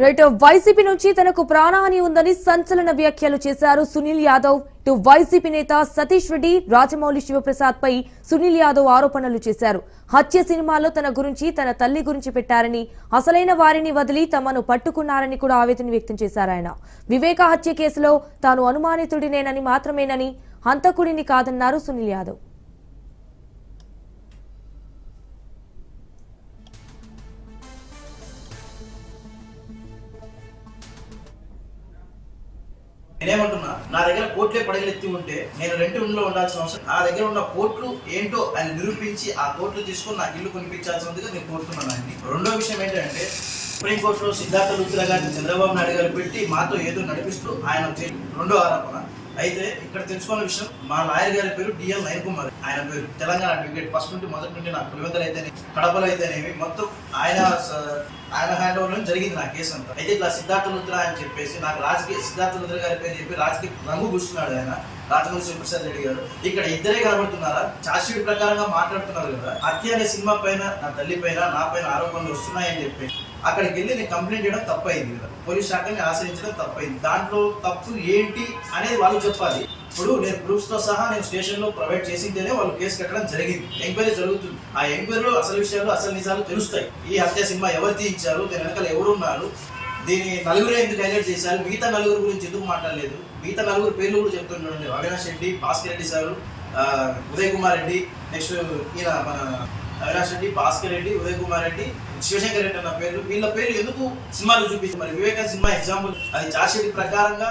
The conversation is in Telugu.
రైట్ వైసీపీ నుంచి తనకు ప్రాణహాని ఉందని సంచలన వ్యాఖ్యలు చేశారు సునీల్ యాదవ్. ఇటు వైసీపీ నేత సతీష్ రెడ్డి రాజమౌళి శివప్రసాద్ పై సునీల్ యాదవ్ ఆరోపణలు చేశారు. హత్య సినిమాలో తన గురించి తన తల్లి గురించి పెట్టారని అసలైన వారిని వదిలి తమను పట్టుకున్నారని కూడా ఆవేదన వ్యక్తం చేశారు ఆయన. వివేక హత్య కేసులో తాను అనుమానితుడినేనని మాత్రమేనని హంతకుడిని కాదన్నారు సునీల్ యాదవ్. నేనేమంటున్నా నా దగ్గర కోట్లే పడగలెత్తి ఉంటే నేను రెంట్ రూమ్లో ఉండాల్సిన అవసరం నా దగ్గర ఉన్న కోట్లు ఏంటో ఆయన నిరూపించి ఆ కోట్లు తీసుకొని నాకు ఇల్లు కొనిపించాల్సిందిగా నేను కోరుతున్నాను అండి. రెండో విషయం ఏంటంటే సుప్రీంకోర్టులో సిద్ధార్థ లుత్రా గారిని చంద్రబాబు నాయుడు గారు పెట్టి మాతో ఏదో నడిపిస్తూ ఆయన చే- రెండో ఆరోపణ. అయితే ఇక్కడ తెలుసుకున్న విషయం మా లాయర్ గారి పేరు డిఎల్ నయన్ కుమార్. ఆయన పేరు తెలంగాణ అడ్వకేట్ ఫస్ట్ నుండి మొదటి నుండి నాకు పులివెందలు అయితేనేవి కడపలో అయితేనేవి మొత్తం ఆయన స- ఆయన హ్యాండ్ ఓవర్ జరిగింది నా కేసు అంతా. అయితే ఇట్లా సిద్ధార్థ రుద్ర అని చెప్పేసి నాకు రాజకీయ సిద్ధార్థ రుద్ర గారి పేరు చెప్పి రాజకీయ రంగు కూర్చున్నాడు ఆయన. రాజమౌళి శివప్రసాద్ రెడ్డి గారు. ఇక్కడ ఇద్దరే కనబడుతున్నారా? చార్జ్షీట్ ప్రకారంగా మాట్లాడుతున్నారు కదా. హత్య అనే సినిమా పైన నా తల్లి పైన నా పైన ఆరోపణలు వస్తున్నాయని చెప్పి. అక్కడికి వెళ్ళి నేను కంప్లైంట్ చేయడం తప్పైంది కదా. పోలీస్ శాఖని ఆశ్రయించడం తప్పైంది. దాంట్లో తప్పు ఏంటి అనేది వాళ్ళు చెప్పాలి. ఇప్పుడు నేను ప్రూఫ్స్తో సహా నేను స్టేషన్లో ప్రొవైడ్ చేసిందేనే వాళ్ళు కేసు కట్టడం జరిగింది. ఎంక్వైరీ జరుగుతుంది. ఆ ఎంక్వైరీలో అసలు విషయాలు అసలు నిజాలు తెలుస్తాయి. ఈ హత్య సినిమా ఎవరు తీయించారు? దీని వెనకాల ఎవరు దీన్ని దీని నలుగురే ఎందుకు హైలైట్ చేశారు? మిగతా నలుగురు గురించి ఎందుకు మాట్లాడలేదు? మిగతా నలుగురు పేర్లు కూడా చెప్తున్నాడు అవినాష్ రెడ్డి భాస్కర్ రెడ్డి సారు ఉదయ్ కుమార్ రెడ్డి నెక్స్ట్ ఈయన మన అవినాష్ రెడ్డి భాస్కర్ రెడ్డి ఉదయ్ కుమార్ రెడ్డి శివశంకర్ రెడ్డి అన్న పేర్లు. వీళ్ళ పేర్లు ఎందుకు సినిమాలు చూపించారు? మరి వివేకా సినిమా ఎగ్జాంపుల్. అది చార్జ్షీట్ ప్రకారంగా